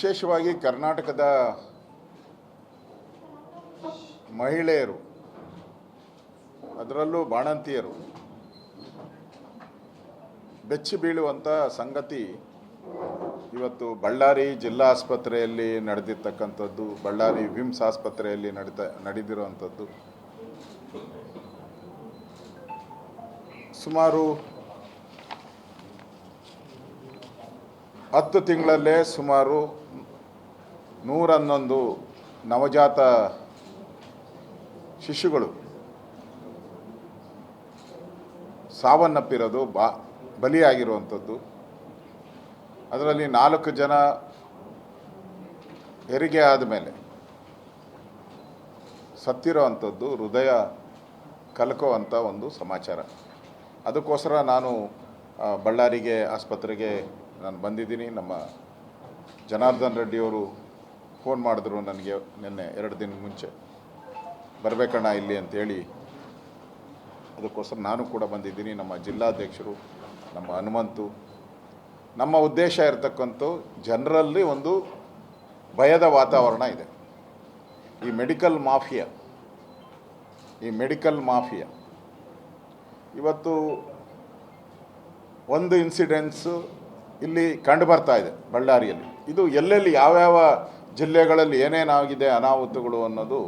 ವಿಶೇಷವಾಗಿ ಕರ್ನಾಟಕದ ಮಹಿಳೆಯರು, ಅದರಲ್ಲೂ ಬಾಣಂತಿಯರು, ಬೆಚ್ಚಿ ಬೀಳುವಂಥ ಸಂಗತಿ ಇವತ್ತು ಬಳ್ಳಾರಿ ಜಿಲ್ಲಾ ಆಸ್ಪತ್ರೆಯಲ್ಲಿ ನಡೆದಿರ್ತಕ್ಕಂಥದ್ದು, ಬಳ್ಳಾರಿ ವಿಮ್ಸ್ ಆಸ್ಪತ್ರೆಯಲ್ಲಿ ನಡೀತ, ನಡೆದಿರುವಂಥದ್ದು. ಸುಮಾರು ಹತ್ತು ತಿಂಗಳಲ್ಲೇ ಸುಮಾರು ನೂರ ಹನ್ನೊಂದು ನವಜಾತ ಶಿಶುಗಳು ಸಾವನ್ನಪ್ಪಿರೋದು ಬಾ, ಬಲಿಯಾಗಿರುವಂಥದ್ದು. ಅದರಲ್ಲಿ ನಾಲ್ಕು ಜನ ಹೆರಿಗೆ ಆದಮೇಲೆ ಸತ್ತಿರೋವಂಥದ್ದು ಹೃದಯ ಕಲಕುವಂಥ ಒಂದು ಸಮಾಚಾರ. ಅದಕ್ಕೋಸ್ಕರ ನಾನು ಬಳ್ಳಾರಿಗೆ, ಆಸ್ಪತ್ರೆಗೆ ನಾನು ಬಂದಿದ್ದೀನಿ. ನಮ್ಮ ಜನಾರ್ದನ್ ರೆಡ್ಡಿಯವರು ಫೋನ್ ಮಾಡಿದ್ರು ನನಗೆ ನಿನ್ನೆ ಎರಡು ದಿನ ಮುಂಚೆ. ಬರಬೇಕಣ್ಣ ಇಲ್ಲಿ ಅಂತೇಳಿ. ಅದಕ್ಕೋಸ್ಕರ ನಾನು ಕೂಡ ಬಂದಿದ್ದೀನಿ. ನಮ್ಮ ಜಿಲ್ಲಾಧ್ಯಕ್ಷರು, ನಮ್ಮ ಹನುಮಂತು. ನಮ್ಮ ಉದ್ದೇಶ ಇರತಕ್ಕಂಥ ಜನರಲ್ಲಿ ಒಂದು ಭಯದ ವಾತಾವರಣ ಇದೆ. ಈ ಮೆಡಿಕಲ್ ಮಾಫಿಯಾ, ಈ ಮೆಡಿಕಲ್ ಮಾಫಿಯಾ. ಇವತ್ತು ಒಂದು ಇನ್ಸಿಡೆನ್ಸು ಇಲ್ಲಿ ಕಂಡು ಬರ್ತಾ ಇದೆ ಬಳ್ಳಾರಿಯಲ್ಲಿ. ಇದು ಎಲ್ಲೆಲ್ಲಿ ಯಾವ್ಯಾವ ಜಿಲ್ಲೆಗಳಲ್ಲಿ ಏನೇನಾಗಿದೆ ಅನಾಹುತಗಳು ಅನ್ನೋದು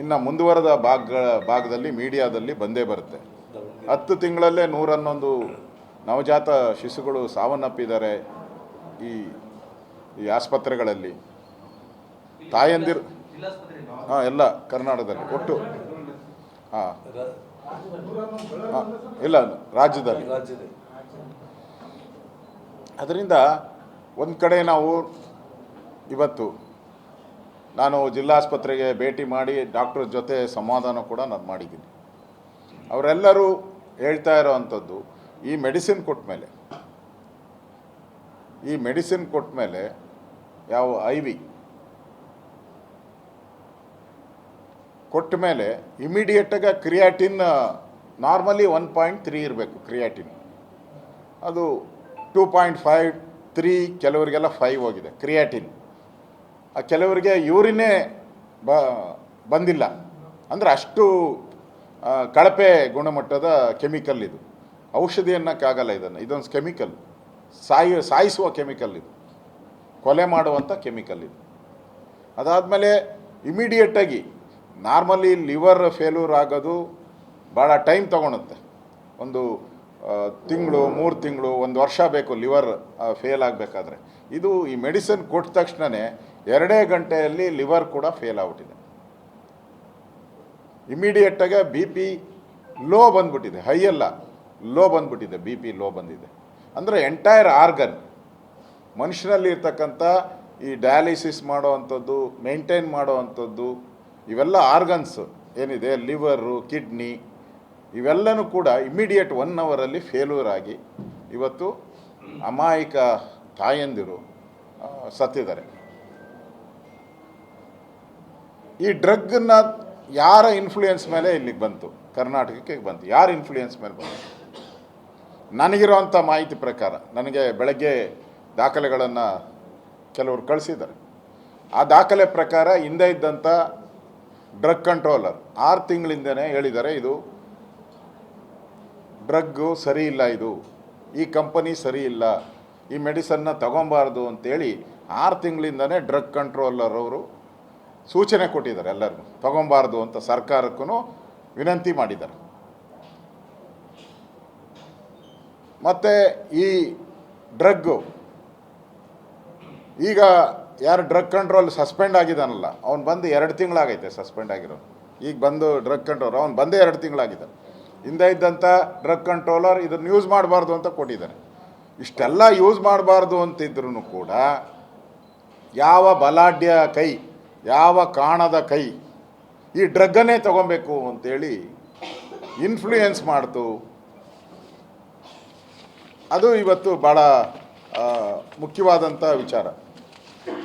ಇನ್ನು ಮುಂದುವರೆದ ಭಾಗ ಭಾಗದಲ್ಲಿ ಮೀಡಿಯಾದಲ್ಲಿ ಬಂದೇ ಬರುತ್ತೆ. ಹತ್ತು ತಿಂಗಳಲ್ಲೇ ನೂರನ್ನೊಂದು ನವಜಾತ ಶಿಶುಗಳು ಸಾವನ್ನಪ್ಪಿದ್ದಾರೆ ಈ ಈ ಆಸ್ಪತ್ರೆಗಳಲ್ಲಿ. ತಾಯಂದಿರು ಹಾಂ ಎಲ್ಲ ಕರ್ನಾಟಕದಲ್ಲಿ ಒಟ್ಟು. ಹಾಂ. ಹಾಂ ಇಲ್ಲ ರಾಜ್ಯದಲ್ಲಿ. ರಾಜ್ಯದಲ್ಲಿ. ಅದರಿಂದ ಒಂದು ಕಡೆ ನಾವು ಇವತ್ತು ನಾನು ಜಿಲ್ಲಾಸ್ಪತ್ರೆಗೆ ಭೇಟಿ ಮಾಡಿ ಡಾಕ್ಟರ್ ಜೊತೆ ಸಮಾಧಾನ ಕೂಡ ನಾನು ಮಾಡಿದ್ದೀನಿ. ಅವರೆಲ್ಲರೂ ಹೇಳ್ತಾ ಇರೋವಂಥದ್ದು, ಈ ಮೆಡಿಸಿನ್ ಕೊಟ್ಟ ಮೇಲೆ ಈ ಮೆಡಿಸಿನ್ ಕೊಟ್ಟ ಮೇಲೆ ಯಾವ ಐ ವಿ ಕೊಟ್ಟ ಮೇಲೆ ಇಮಿಡಿಯೇಟಾಗಿ creatinine, normally one point three ಇರಬೇಕು ಕ್ರಿಯಾಟಿನ್. ಅದು ಟೂ ಪಾಯಿಂಟ್ ಫೈವ್ ತ್ರೀ ಕೆಲವರಿಗೆಲ್ಲ ಫೈವ್ ಹೋಗಿದೆ ಕ್ರಿಯಾಟಿನ್. ಕೆಲವರಿಗೆ ಯೂರಿನೇ ಬ, ಬಂದಿಲ್ಲ. ಅಂದರೆ ಅಷ್ಟು ಕಳಪೆ ಗುಣಮಟ್ಟದ ಕೆಮಿಕಲ್ ಇದು. ಔಷಧಿ ಅನ್ನೋಕ್ಕಾಗಲ್ಲ ಇದನ್ನು. ಇದೊಂದು ಕೆಮಿಕಲ್. ಸಾಯಿ, ಸಾಯಿಸುವ ಕೆಮಿಕಲ್ ಇದು. ಕೊಲೆ ಮಾಡುವಂಥ ಕೆಮಿಕಲ್ ಇದು. ಅದಾದಮೇಲೆ ಇಮಿಡಿಯೇಟಾಗಿ ನಾರ್ಮಲಿ ಲಿವರ್ ಫೇಲ್ಯೂರ್ ಆಗೋದು ಭಾಳ ಟೈಮ್ ತೊಗೊಳುತ್ತೆ. ಒಂದು ತಿಂಗಳು, ಮೂರು ತಿಂಗಳು, ಒಂದು ವರ್ಷ ಬೇಕು ಲಿವರ್ ಫೇಲ್ ಆಗಬೇಕಾದ್ರೆ. ಇದು ಈ ಮೆಡಿಸಿನ್ ಕೊಟ್ಟ ತಕ್ಷಣವೇ ಎರಡೇ ಗಂಟೆಯಲ್ಲಿ ಲಿವರ್ ಕೂಡ ಫೇಲ್ ಆಗ್ಬಿಟ್ಟಿದೆ. ಇಮಿಡಿಯೇಟಾಗಿ ಬಿ ಪಿ ಲೋ ಬಂದ್ಬಿಟ್ಟಿದೆ, ಹೈ ಅಲ್ಲ, ಲೋ ಬಂದ್ಬಿಟ್ಟಿದೆ, ಬಿ ಪಿ ಲೋ ಬಂದಿದೆ. ಅಂದರೆ ಎಂಟೈರ್ ಆರ್ಗನ್ ಮನುಷ್ಯನಲ್ಲಿ ಇರ್ತಕ್ಕಂಥ ಈ ಡಯಾಲಿಸಿಸ್ ಮಾಡೋವಂಥದ್ದು ಮೇಂಟೈನ್ ಮಾಡೋವಂಥದ್ದು, ಇವೆಲ್ಲ ಆರ್ಗನ್ಸ್ ಏನಿದೆ ಲಿವರು ಕಿಡ್ನಿ ಇವೆಲ್ಲನೂ ಕೂಡ ಇಮಿಡಿಯೇಟ್ ಒನ್ ಅವರಲ್ಲಿ ಫೇಲ್ಯೂರ್ ಆಗಿ ಇವತ್ತು ಅಮಾಯಕ ತಾಯಂದಿರು ಸತ್ತಿದ್ದಾರೆ. ಈ ಡ್ರಗ್ನ ಯಾರ ಇನ್ಫ್ಲೂಯೆನ್ಸ್ ಮೇಲೆ ಇಲ್ಲಿಗೆ ಬಂತು? ಕರ್ನಾಟಕಕ್ಕೆ ಬಂತು. ಯಾರ ಇನ್ಫ್ಲೂಯೆನ್ಸ್ ಮೇಲೆ ಬಂತು? ನನಗಿರೋವಂಥ ಮಾಹಿತಿ ಪ್ರಕಾರ ನನಗೆ ಬೆಳಗ್ಗೆ ದಾಖಲೆಗಳನ್ನು ಕೆಲವರು ಕಳಿಸಿದ್ದಾರೆ. ಆ ದಾಖಲೆ ಪ್ರಕಾರ ಹಿಂದೆ ಇದ್ದಂಥ ಡ್ರಗ್ ಕಂಟ್ರೋಲರ್ ಆರು ತಿಂಗಳಿಂದನೇ ಹೇಳಿದ್ದಾರೆ, ಇದು ಡ್ರಗ್ಗು ಸರಿ ಇಲ್ಲ ಇದು. ಈ ಕಂಪನಿ ಸರಿ ಇಲ್ಲ. ಈ ಮೆಡಿಸನ್ನ ತಗೊಬಾರ್ದು ಅಂತೇಳಿ ಆರು ತಿಂಗಳಿಂದನೇ ಡ್ರಗ್ ಕಂಟ್ರೋಲರ್ ಅವರು ಸೂಚನೆ ಕೊಟ್ಟಿದ್ದಾರೆ ಎಲ್ಲರಿಗೂ ತಗೊಬಾರ್ದು ಅಂತ ಸರ್ಕಾರಕ್ಕೂ ವಿನಂತಿ ಮಾಡಿದ್ದಾರೆ. ಮತ್ತು ಈ ಡ್ರಗ್ಗು, ಈಗ ಯಾರು ಡ್ರಗ್ ಕಂಟ್ರೋಲ್ ಸಸ್ಪೆಂಡ್ ಆಗಿದ್ದಾನಲ್ಲ, ಅವ್ನು ಬಂದು ಎರಡು ತಿಂಗಳಾಗೈತೆ ಸಸ್ಪೆಂಡ್ ಆಗಿರೋನು ಈಗ ಬಂದು ಡ್ರಗ್ ಕಂಟ್ರೋಲ್, ಅವ್ನು ಬಂದೇ ಎರಡು ತಿಂಗಳಾಗಿದ್ದಾನೆ ಹಿಂದೆ ಇದ್ದಂಥ ಡ್ರಗ್ ಕಂಟ್ರೋಲರ್ ಇದನ್ನು ಯೂಸ್ ಮಾಡಬಾರ್ದು ಅಂತ ಕೊಟ್ಟಿದ್ದಾನೆ ಇಷ್ಟೆಲ್ಲ ಯೂಸ್ ಮಾಡಬಾರ್ದು ಅಂತಿದ್ರು ಕೂಡ ಯಾವ ಬಲಾಢ್ಯ ಕೈ ಯಾವ ಕಾಣದ ಕೈ ಈ ಡ್ರಗ್ಗನ್ನೇ ತಗೊಬೇಕು ಅಂತೇಳಿ ಇನ್ಫ್ಲೂಯೆನ್ಸ್ ಮಾಡ್ತು. ಅದು ಇವತ್ತು ಭಾಳ ಮುಖ್ಯವಾದಂಥ ವಿಚಾರ.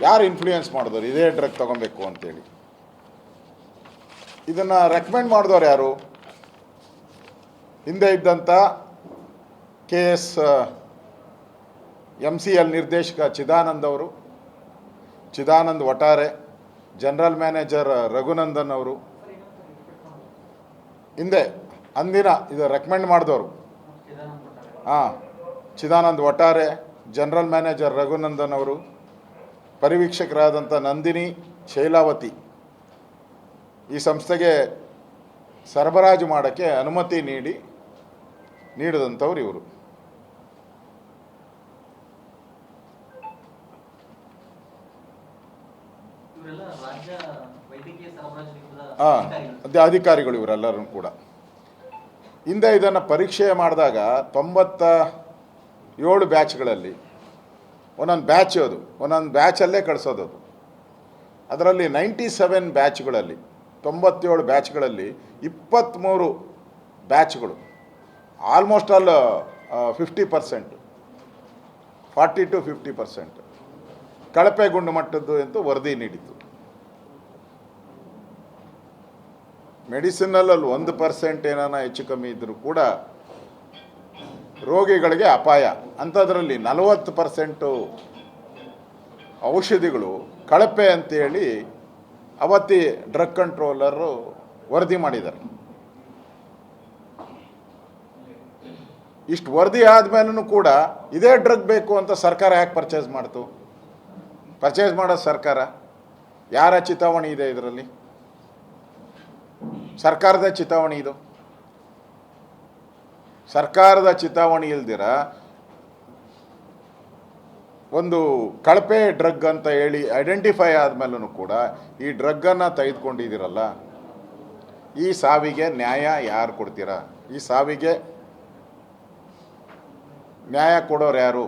ಯಾರು ಇನ್ಫ್ಲೂಯೆನ್ಸ್ ಮಾಡಿದವರು? ಇದೇ ಡ್ರಗ್ ತಗೊಬೇಕು ಅಂತೇಳಿ. ಇದನ್ನು ರೆಕಮೆಂಡ್ ಮಾಡಿದವ್ರು ಯಾರು? ಹಿಂದೆ ಇದ್ದಂಥ K S M C L ನಿರ್ದೇಶಕ ಚಿದಾನಂದ್ ಅವರು, ಚಿದಾನಂದ್ ವಟಾರೆ ಜನರಲ್ ಮ್ಯಾನೇಜರ್ ರಘುನಂದನ್ ಅವರು. ಹಿಂದೆ, ಅಂದಿನ ಇದು ರೆಕಮೆಂಡ್ ಮಾಡಿದವರು. ಹಾಂ, ಚಿದಾನಂದ್ ಒಟ್ಟಾರೆ ಜನರಲ್ ಮ್ಯಾನೇಜರ್ ರಘುನಂದನ್ ಅವರು. ಪರಿವೀಕ್ಷಕರಾದಂಥ ನಂದಿನಿ ಶೈಲಾವತಿ. ಈ ಸಂಸ್ಥೆಗೆ ಸರಬರಾಜು ಮಾಡೋಕ್ಕೆ ಅನುಮತಿ ನೀಡಿ, ನೀಡಿದಂಥವ್ರು ಇವರು ಇವರೆಲ್ಲ ರಾಜ್ಯ ವೈದ್ಯಕೀಯ ಸರಬರಾಜು ನಿಗಮದ ಹಾಂ ಅಧಿಕಾರಿಗಳು. ಅದೇ ಅಧಿಕಾರಿಗಳು ಇವರೆಲ್ಲರೂ ಕೂಡ. ಹಿಂದೆ ಇದನ್ನು ಪರೀಕ್ಷೆ ಮಾಡಿದಾಗ ತೊಂಬತ್ತ ಏಳು ಬ್ಯಾಚ್ಗಳಲ್ಲಿ ಒಂದೊಂದು ಬ್ಯಾಚ್ ಅದು ಒಂದೊಂದು ಬ್ಯಾಚಲ್ಲೇ ಕಳಿಸೋದು ಅದು. ಅದರಲ್ಲಿ ನೈಂಟಿ ಸೆವೆನ್ ಬ್ಯಾಚ್ಗಳಲ್ಲಿ ತೊಂಬತ್ತೇಳು ಬ್ಯಾಚ್ಗಳಲ್ಲಿ ಇಪ್ಪತ್ತ್ಮೂರು ಬ್ಯಾಚ್ಗಳು almost all fifty percent forty to fifty percent ಕಳಪೆ ಗುಣಮಟ್ಟದ್ದು ಎಂದು ವರದಿ ನೀಡಿತು. ಮೆಡಿಸಿನಲ್ಲಿ ಒಂದು ಪರ್ಸೆಂಟ್ ಏನಾನ ಹೆಚ್ಚು ಕಮ್ಮಿ ಇದ್ದರೂ ಕೂಡ ರೋಗಿಗಳಿಗೆ ಅಪಾಯ. ಅಂಥದ್ರಲ್ಲಿ ನಲವತ್ತು ಪರ್ಸೆಂಟು ಔಷಧಿಗಳು ಕಳಪೆ ಅಂತೇಳಿ ಅವತ್ತಿ ಡ್ರಗ್ ಕಂಟ್ರೋಲರು ವರದಿ ಮಾಡಿದ್ದಾರೆ. ಇಷ್ಟು ವರದಿ ಆದಮೇಲೂ ಕೂಡ ಇದೇ ಡ್ರಗ್ ಬೇಕು ಅಂತ ಸರ್ಕಾರ ಯಾಕೆ ಪರ್ಚೇಸ್ ಮಾಡ್ತು? ಪರ್ಚೇಸ್ ಮಾಡೋದು ಸರ್ಕಾರ, ಯಾರ ಚಿತಾವಣೆ ಇದೆ ಇದರಲ್ಲಿ? ಸರ್ಕಾರದ ಚಿತಾವಣಿ ಇದು. ಸರ್ಕಾರದ ಚಿತಾವಣಿ ಇಲ್ದಿರ ಒಂದು ಕಳಪೆ ಡ್ರಗ್ ಅಂತ ಹೇಳಿ ಐಡೆಂಟಿಫೈ ಆದ್ಮೇಲೂ ಕೂಡ ಈ ಡ್ರಗ್ಗನ್ನು ತೆಗೆದುಕೊಂಡಿದ್ದೀರಲ್ಲ, ಈ ಸಾವಿಗೆ ನ್ಯಾಯ ಯಾರು ಕೊಡ್ತೀರಾ? ಈ ಸಾವಿಗೆ ನ್ಯಾಯ ಕೊಡೋರು ಯಾರು?